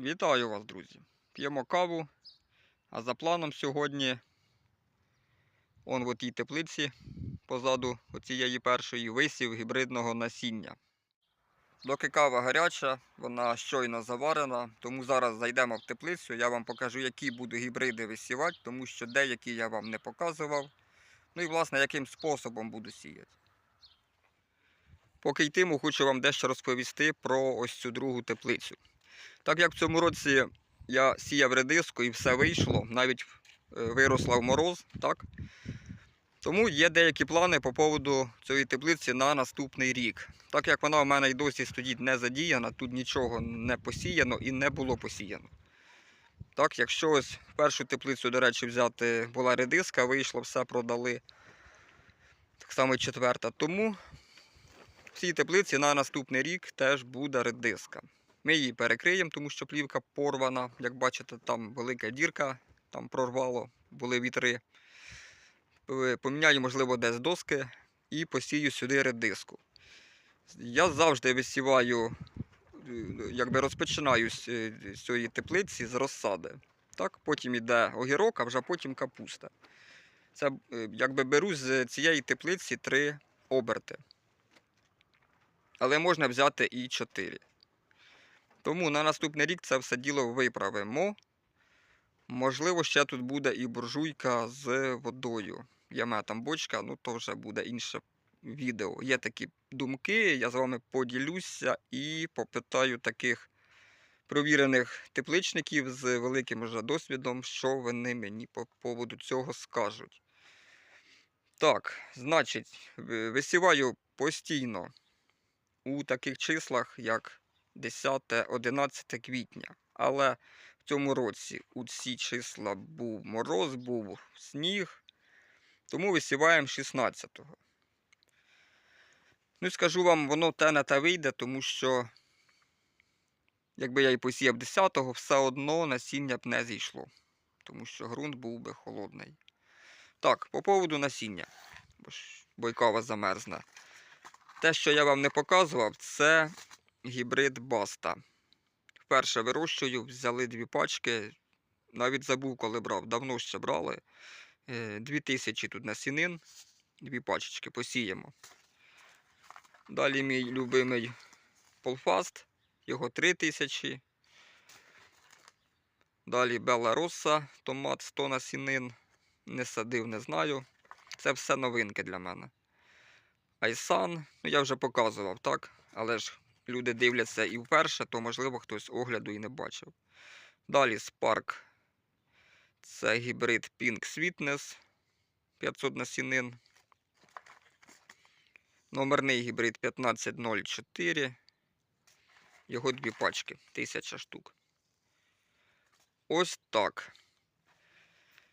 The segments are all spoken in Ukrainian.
Вітаю вас, друзі! П'ємо каву, а за планом сьогодні он в отій теплиці позаду оцієї першої висів гібридного насіння. Доки кава гаряча, вона щойно заварена, тому зараз зайдемо в теплицю, я вам покажу, які буду гібриди висівати, тому що деякі я вам не показував. Ну і власне яким способом буду сіяти. Поки йтиму, хочу вам дещо розповісти про ось цю другу теплицю. Так як в цьому році я сіяв редиску і все вийшло, навіть е, виросла в мороз, так? Тому є деякі плани по поводу цієї теплиці на наступний рік. Так як вона в мене й досі стоїть не задіяна, тут нічого не посіяно і не було посіяно. Так, якщо ось першу теплицю, до речі, взяти була редиска, вийшло, все продали. Так само четверта. Тому в цій теплиці на наступний рік теж буде редиска. Ми її перекриємо, тому що плівка порвана. Як бачите, там велика дірка, там прорвало, були вітри. Е, Поміняю, можливо, десь доски і посію сюди редиску. Я завжди висіваю, е, якби розпочинаю з е, цієї теплиці з розсади. Так, потім йде огірок, а вже потім капуста. Це якби беру з цієї теплиці три оберти. Але можна взяти і чотири. Тому на наступний рік це все діло виправимо. Можливо, ще тут буде і буржуйка з водою. В мене там бочка, ну то вже буде інше відео. Є такі думки, я з вами поділюся і попитаю таких провірених тепличників з великим вже досвідом, що вони мені по поводу цього скажуть. Так, значить, висіваю постійно у таких числах, як 10-11 квітня. Але в цьому році у ці числа був мороз, був сніг, тому висіваємо 16-го. Ну скажу вам, воно те на те вийде, тому що, якби я і посіяв 10-го, все одно насіння б не зійшло, тому що ґрунт був би холодний. Так, по поводу насіння, бо ж бойкова замерзне. Те, що я вам не показував, це гібрид Баста. Вперше вирощую, взяли дві пачки. Навіть забув, коли брав. Давно ще брали. Е, Дві тисячі тут насінин. Дві пачечки посіємо. Далі мій любимий Полфаст. Його три тисячі. Далі Белла Росса, томат 100 насінин. Не садив, не знаю. Це все новинки для мене. Айсан, ну я вже показував, так? Але ж люди дивляться і вперше, то можливо хтось огляду і не бачив. Далі Spark. Це гібрид Pink Sweetness 500 насінин. Номерний гібрид 1504. Його дві пачки, 1000 штук. Ось так.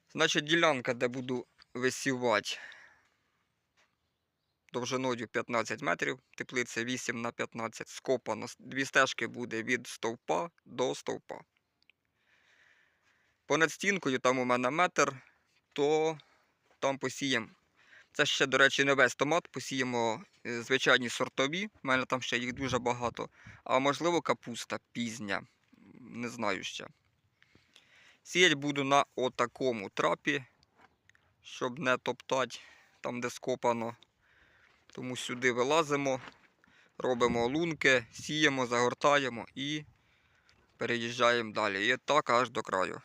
Значить, ділянка, де буду висівати довжиною 15 метрів, теплиця 8 на 15, скопано. Дві стежки буде від стовпа до стовпа. Понад стінкою там у мене метр, то там посіємо. Це ще, до речі, не весь томат, посіємо е, звичайні сортові, в мене там ще їх дуже багато. А можливо капуста пізня. Не знаю ще. Сіять буду на отакому трапі, щоб не топтати там, де скопано. Тому сюди вилазимо, робимо лунки, сіємо, загортаємо і переїжджаємо далі. І так аж до краю.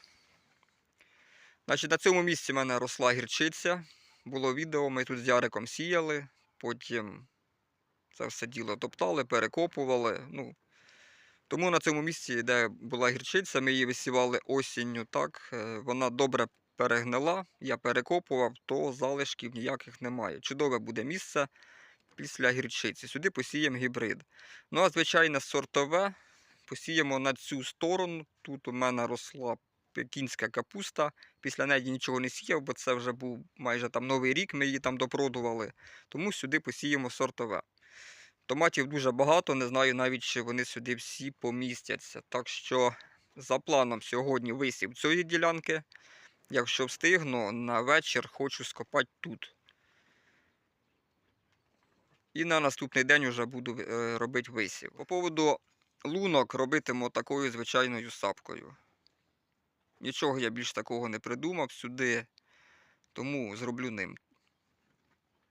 Значить, на цьому місці в мене росла гірчиця. Було відео, ми тут з Яриком сіяли, потім це все діло топтали, перекопували. Ну, тому на цьому місці, де була гірчиця, ми її висівали осінню, так, е, вона добре перегнила, я перекопував, то залишків ніяких немає. Чудове буде місце після гірчиці. Сюди посіємо гібрид. Ну, а звичайне сортове посіємо на цю сторону. Тут у мене росла пекінська капуста. Після неї нічого не сіяв, бо це вже був майже там новий рік, ми її там допродували. Тому сюди посіємо сортове. Томатів дуже багато, не знаю навіть, чи вони сюди всі помістяться. Так що за планом сьогодні висів цієї ділянки. Якщо встигну, на вечір хочу скопати тут. І на наступний день вже буду е, робити висів. По поводу лунок робитиму такою звичайною сапкою. Нічого я більш такого не придумав сюди, тому зроблю ним.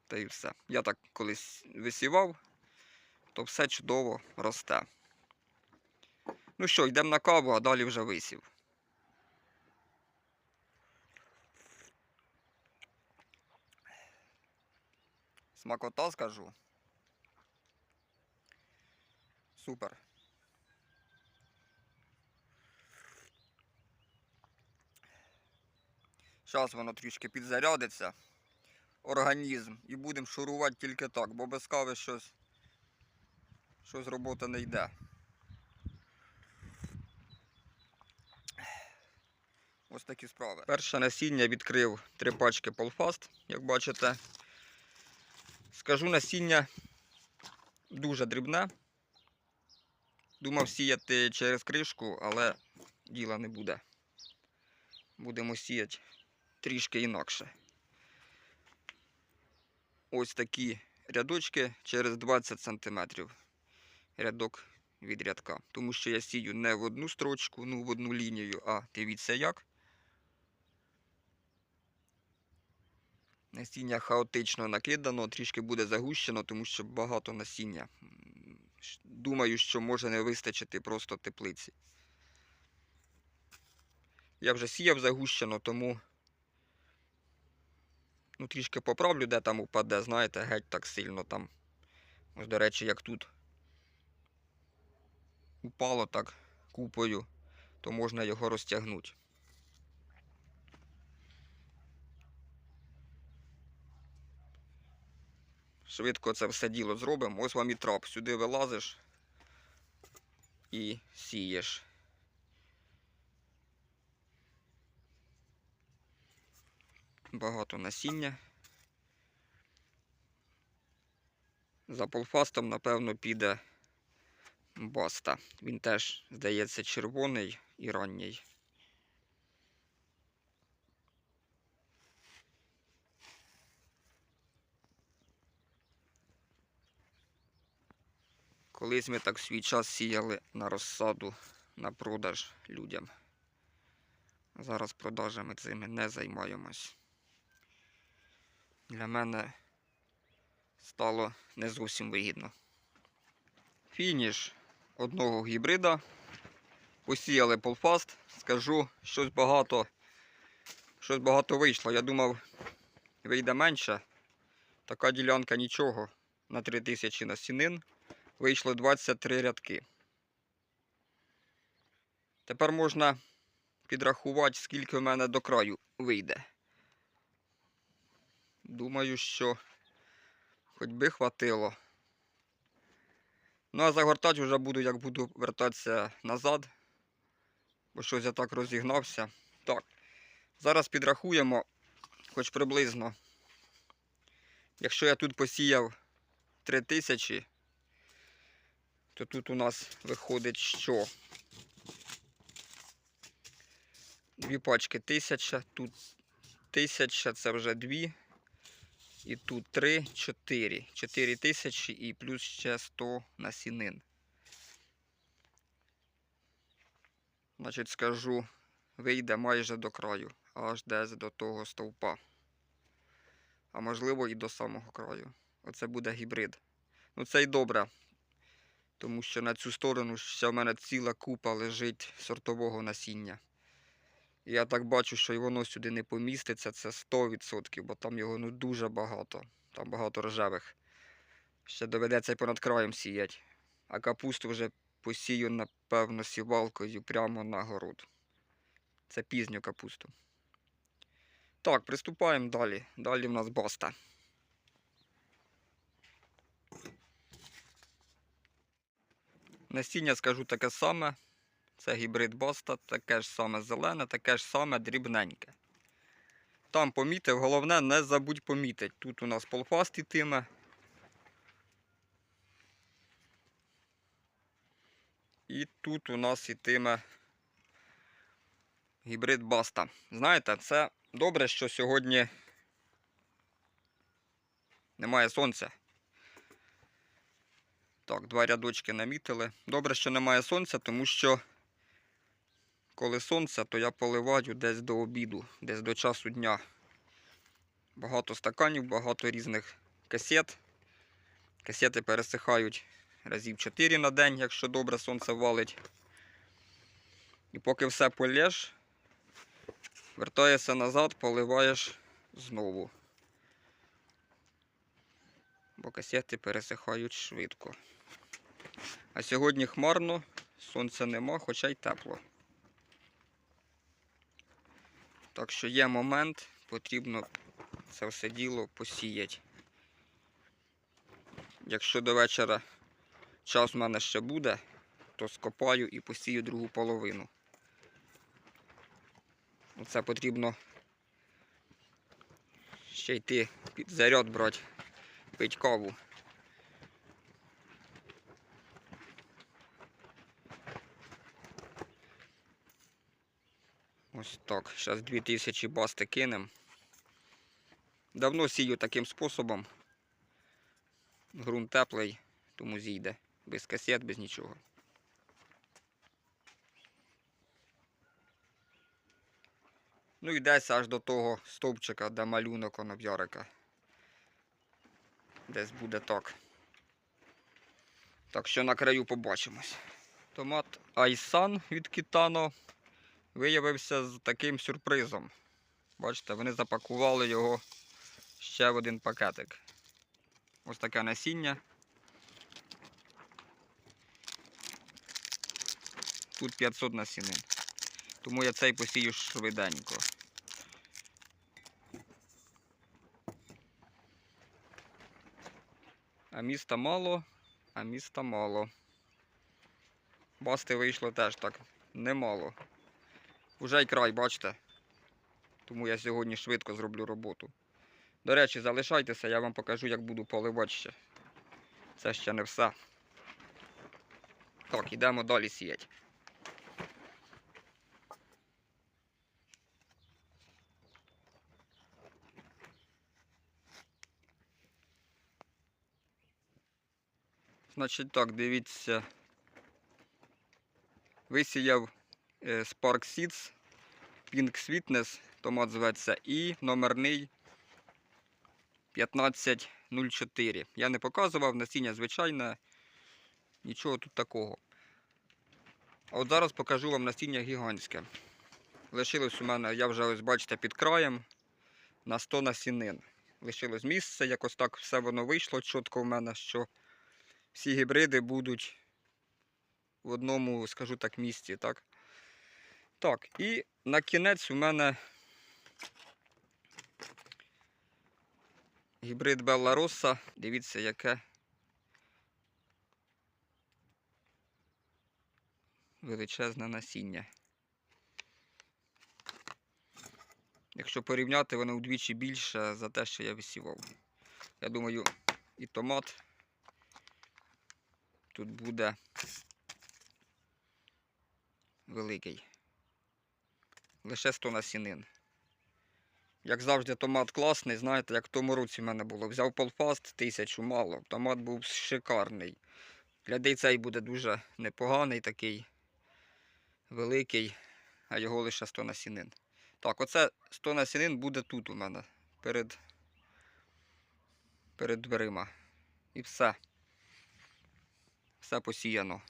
Та й все. Я так колись висівав, то все чудово росте. Ну що, йдемо на каву, а далі вже висів. Смакота скажу. Супер. Зараз воно трішки підзарядиться. Організм. І будемо шурувати тільки так, бо без кави щось, щось робота не йде. Ось такі справи. Перше насіння відкрив три пачки Полфаст, як бачите. Скажу насіння дуже дрібне. Думав сіяти через кришку, але діла не буде. Будемо сіяти трішки інакше. Ось такі рядочки через 20 см. Рядок від рядка. Тому що я сію не в одну строчку, ну в одну лінію, а дивіться як. Насіння хаотично накидано, трішки буде загущено, тому що багато насіння. Думаю, що може не вистачити просто теплиці. Я вже сіяв загущено, тому ну, трішки поправлю, де там упаде, знаєте, геть так сильно там. Ось, до речі, як тут упало так купою, то можна його розтягнути. Швидко це все діло зробимо. Ось вам і трап. Сюди вилазиш і сієш. Багато насіння. За полфастом, напевно, піде баста. Він теж, здається, червоний і ранній. Колись ми так свій час сіяли на розсаду на продаж людям. Зараз продажами цими не займаємось. Для мене стало не зовсім вигідно. Фініш одного гібрида. Посіяли полфаст. Скажу, щось багато, щось багато вийшло. Я думав, вийде менше. Така ділянка нічого. На 3000 насінин вийшло 23 рядки. Тепер можна підрахувати, скільки в мене до краю вийде. Думаю, що хоч би хватило. Ну, а загортати вже буду, як буду вертатися назад. Бо щось я так розігнався. Так, зараз підрахуємо, хоч приблизно. Якщо я тут посіяв 3000, то тут у нас виходить що? Дві пачки 1000, тут 1000, це вже дві. І тут 3, 4. 4 тисячі і плюс ще 100 насінин. Значить, скажу, вийде майже до краю, аж десь до того стовпа. А можливо і до самого краю. Оце буде гібрид. Ну це й добре. Тому що на цю сторону ще в мене ціла купа лежить сортового насіння. І я так бачу, що й воно сюди не поміститься, це 100%, бо там його ну, дуже багато. Там багато рожевих. Ще доведеться й понад краєм сіяти. А капусту вже посію, напевно, сівалкою прямо на город. Це пізню капусту. Так, приступаємо далі. Далі в нас баста. Насіння скажу таке саме. Це гібрид Баста, таке ж саме зелене, таке ж саме дрібненьке. Там помітив, головне не забудь помітити. Тут у нас полфаст ітиме. І тут у нас ітиме гібрид Баста. Знаєте, це добре, що сьогодні немає сонця. Так, два рядочки намітили. Добре, що немає сонця, тому що коли сонце, то я поливаю десь до обіду, десь до часу дня. Багато стаканів, багато різних касет. Касети пересихають разів 4 на день, якщо добре сонце валить. І поки все полєш, вертаєшся назад, поливаєш знову. Бо касети пересихають швидко. А сьогодні хмарно, сонця нема, хоча й тепло. Так що є момент, потрібно це все діло посіяти. Якщо до вечора час в мене ще буде, то скопаю і посію другу половину. Це потрібно ще йти під заряд брати, пить каву. Ось так. Зараз 2000 басти кинем. Давно сію таким способом. Грунт теплий, тому зійде. Без касет, без нічого. Ну і десь аж до того стовпчика, де малюнок оноб'ярика. Десь буде так. Так що на краю побачимось. Томат Айсан від Кітано виявився з таким сюрпризом. Бачите, вони запакували його ще в один пакетик. Ось таке насіння. Тут 500 насінин. Тому я цей посію швиденько. А міста мало, а міста мало. Басти вийшло теж так немало. Уже й край, бачите. Тому я сьогодні швидко зроблю роботу. До речі, залишайтеся, я вам покажу, як буду поливати ще. Це ще не все. Так, йдемо далі сіяти. Значить так, дивіться. Висіяв Spark Seeds, Pink Sweetness, томат зветься, і номерний 1504. Я не показував, насіння звичайне, нічого тут такого. А от зараз покажу вам насіння гігантське. Лишилось у мене, я вже ось бачите, під краєм на 100 насінин. Лишилось місце, якось так все воно вийшло чітко в мене, що всі гібриди будуть в одному, скажу так, місці. Так, так і на кінець у мене гібрид Белла Росса. Дивіться, яке величезне насіння. Якщо порівняти, воно вдвічі більше за те, що я висівав. Я думаю, і томат тут буде великий. Лише 100 насінин. Як завжди, томат класний, знаєте, як в тому році в мене було. Взяв полфаст, тисячу мало. Томат був шикарний. Глядей цей буде дуже непоганий такий, великий, а його лише 100 насінин. Так, оце 100 насінин буде тут у мене перед, перед дверима. І все. Все посіяно.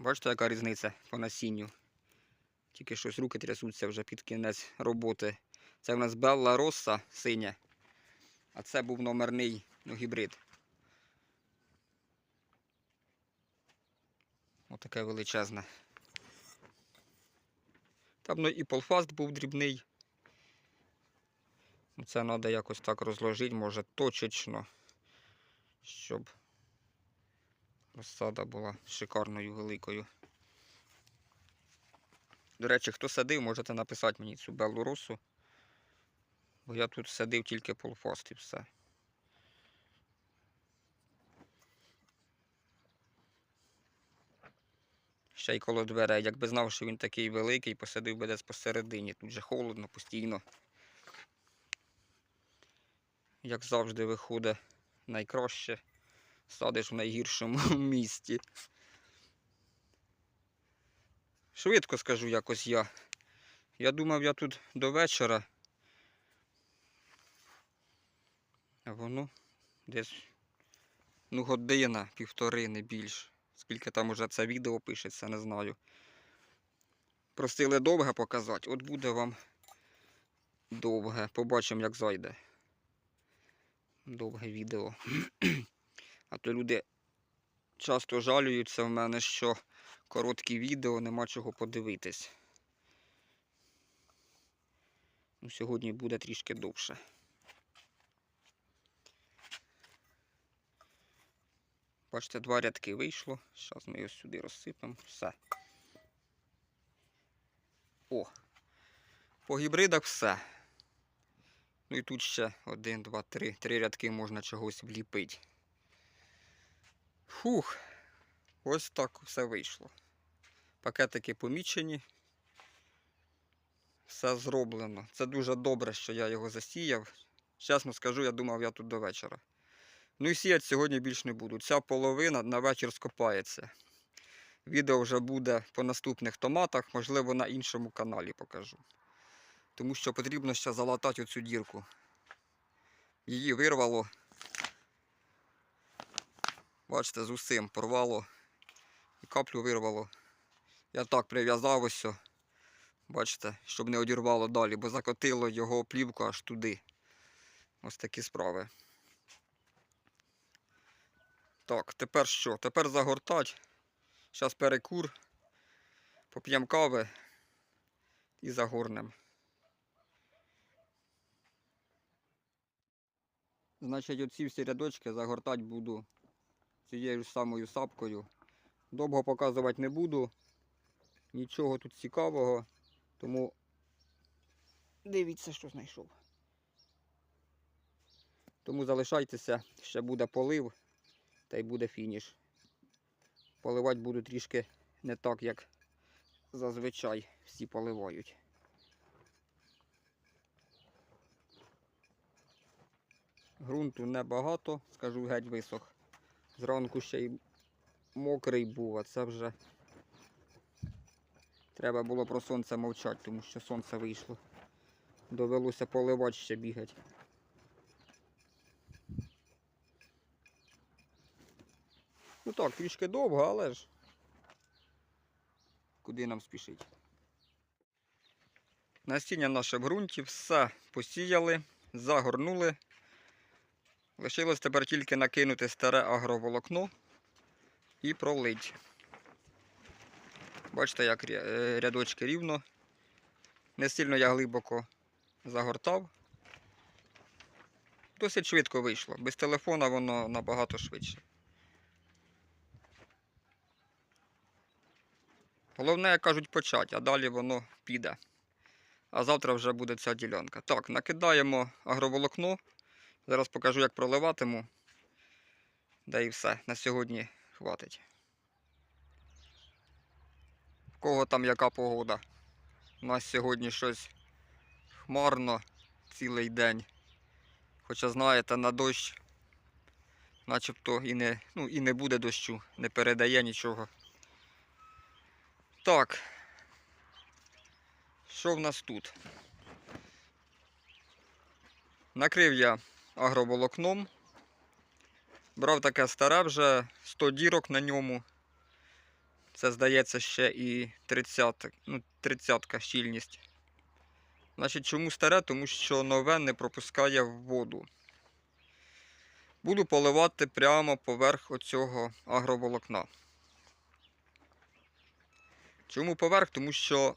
Бачите, яка різниця по насінню. Тільки щось руки трясуться вже під кінець роботи. Це в нас Белла Росса синя. А це був номерний ну, гібрид. Отаке величезне. Там ну, і полфаст був дрібний. Ну, Це треба якось так розложити, може точечно, щоб розсада була шикарною великою. До речі, хто садив, можете написати мені цю белу росу. Бо я тут садив тільки полфаст і все. Ще й коло дверей. Якби знав, що він такий великий, посадив би десь посередині. Тут же холодно постійно. як завжди, виходить найкраще. Садиш в найгіршому місці. Швидко скажу якось я. Я думав, я тут до вечора. А воно десь ну, година, півтори, не більш. Скільки там уже це відео пишеться, не знаю. Просили довге показати, от буде вам довге. Побачимо, як зайде. Довге відео. А то люди часто жалюються в мене, що короткі відео нема чого подивитись. Ну, сьогодні буде трішки довше. Бачите, два рядки вийшло. Зараз ми його сюди розсипемо. Все. О! По гібридах все. Ну і тут ще один, два, три. Три рядки можна чогось вліпити. Фух. Ось так все вийшло. Пакетики помічені. Все зроблено. Це дуже добре, що я його засіяв. Чесно скажу, я думав, я тут до вечора. Ну і сіяти сьогодні більш не буду. Ця половина на вечір скопається. Відео вже буде по наступних томатах, можливо, на іншому каналі покажу. Тому що потрібно ще залатати оцю дірку. Її вирвало. Бачите, з усім порвало і каплю вирвало. Я так прив'язав ось. Бачите, щоб не одірвало далі, бо закотило його плівку аж туди. Ось такі справи. Так, тепер що? Тепер загортать. Зараз перекур, поп'ємо кави і загорнем. Значить, оці всі рядочки загортати буду цією ж самою сапкою. Довго показувати не буду. Нічого тут цікавого, тому дивіться, що знайшов. Тому залишайтеся, ще буде полив та й буде фініш. Поливати буду трішки не так, як зазвичай всі поливають. Грунту небагато, скажу геть висох. Зранку ще й мокрий був, а це вже треба було про сонце мовчати, тому що сонце вийшло. Довелося поливати ще бігати. Ну так, трішки довго, але ж куди нам спішить. Насіння наше в ґрунті, все посіяли, загорнули. Лишилось тепер тільки накинути старе агроволокно і пролить. Бачите, як е, рядочки рівно. Не сильно я глибоко загортав. Досить швидко вийшло. Без телефона воно набагато швидше. Головне, як кажуть, почати, а далі воно піде. А завтра вже буде ця ділянка. Так, накидаємо агроволокно. Зараз покажу, як проливатиму. Да і все. На сьогодні хватить. В кого там яка погода? У нас сьогодні щось хмарно цілий день. Хоча, знаєте, на дощ начебто і не, ну, і не буде дощу, не передає нічого. Так. Що в нас тут? Накрив я агроволокном. Брав таке старе вже 100 дірок на ньому. Це здається ще і 30, ну, 30 щільність. Значить, чому старе? Тому що нове не пропускає воду. Буду поливати прямо поверх оцього агроволокна. Чому поверх? Тому що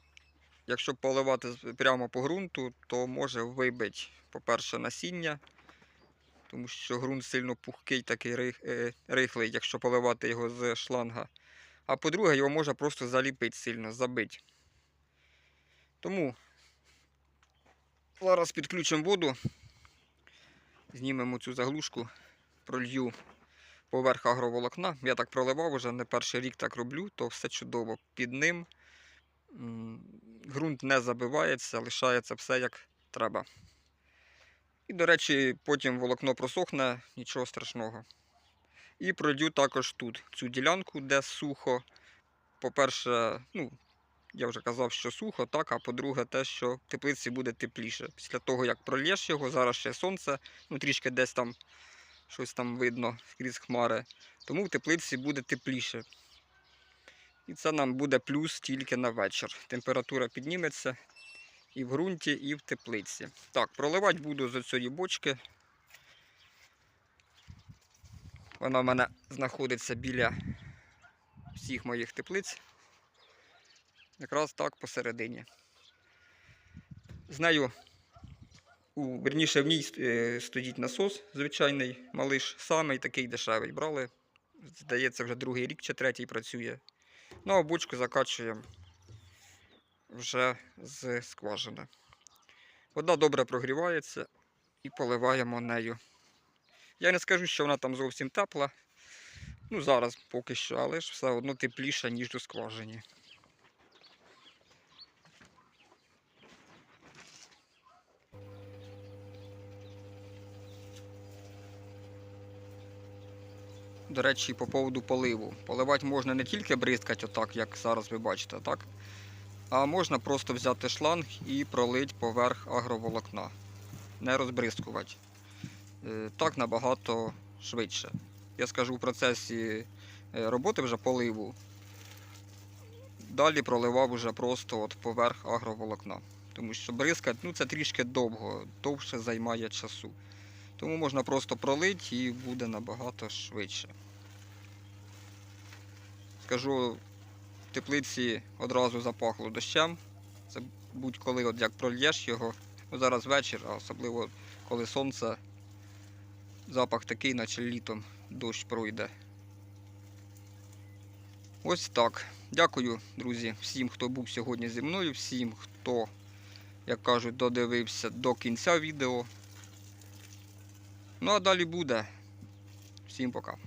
якщо поливати прямо по ґрунту, то може вибити, по-перше, насіння, тому що ґрунт сильно пухкий, такий е, рихлий, якщо поливати його з шланга. А по-друге, його може просто заліпити сильно, забити. Тому зараз підключимо воду, знімемо цю заглушку, пролью поверх агроволокна. Я так проливав уже не перший рік так роблю, то все чудово. Під ним ґрунт не забивається, лишається все як треба. І, до речі, потім волокно просохне, нічого страшного. І пройду також тут цю ділянку, де сухо. По-перше, ну, я вже казав, що сухо, так, а по-друге, те, що в теплиці буде тепліше. Після того, як прольєш його, зараз ще сонце, ну трішки десь там щось там видно крізь хмари. Тому в теплиці буде тепліше. І це нам буде плюс тільки на вечір. Температура підніметься і в ґрунті, і в теплиці. Так, проливати буду з цієї бочки. Вона в мене знаходиться біля всіх моїх теплиць. Якраз так посередині. З нею, у, верніше, в ній е, стоїть насос звичайний, малиш, самий такий дешевий. Брали. Здається, вже другий рік чи третій працює. Ну, а бочку закачуємо вже з скважини. Вода добре прогрівається і поливаємо нею. Я не скажу, що вона там зовсім тепла. Ну, зараз поки що, але ж все одно тепліша, ніж у скважині. До речі, по поводу поливу. Поливати можна не тільки бризкати, отак, як зараз ви бачите, так? А можна просто взяти шланг і пролити поверх агроволокна. Не розбризкувати. Е, Так набагато швидше. Я скажу в процесі е, роботи вже поливу. Далі проливав вже просто от поверх агроволокна. Тому що бризкати ну, це трішки довго, довше займає часу. Тому можна просто пролити і буде набагато швидше. Скажу, теплиці одразу запахло дощем. Це будь-коли, от як прольєш його, ну, зараз вечір, а особливо коли сонце, запах такий, наче літом дощ пройде. Ось так. Дякую, друзі, всім, хто був сьогодні зі мною, всім, хто, як кажуть, додивився до кінця відео. Ну а далі буде. Всім пока.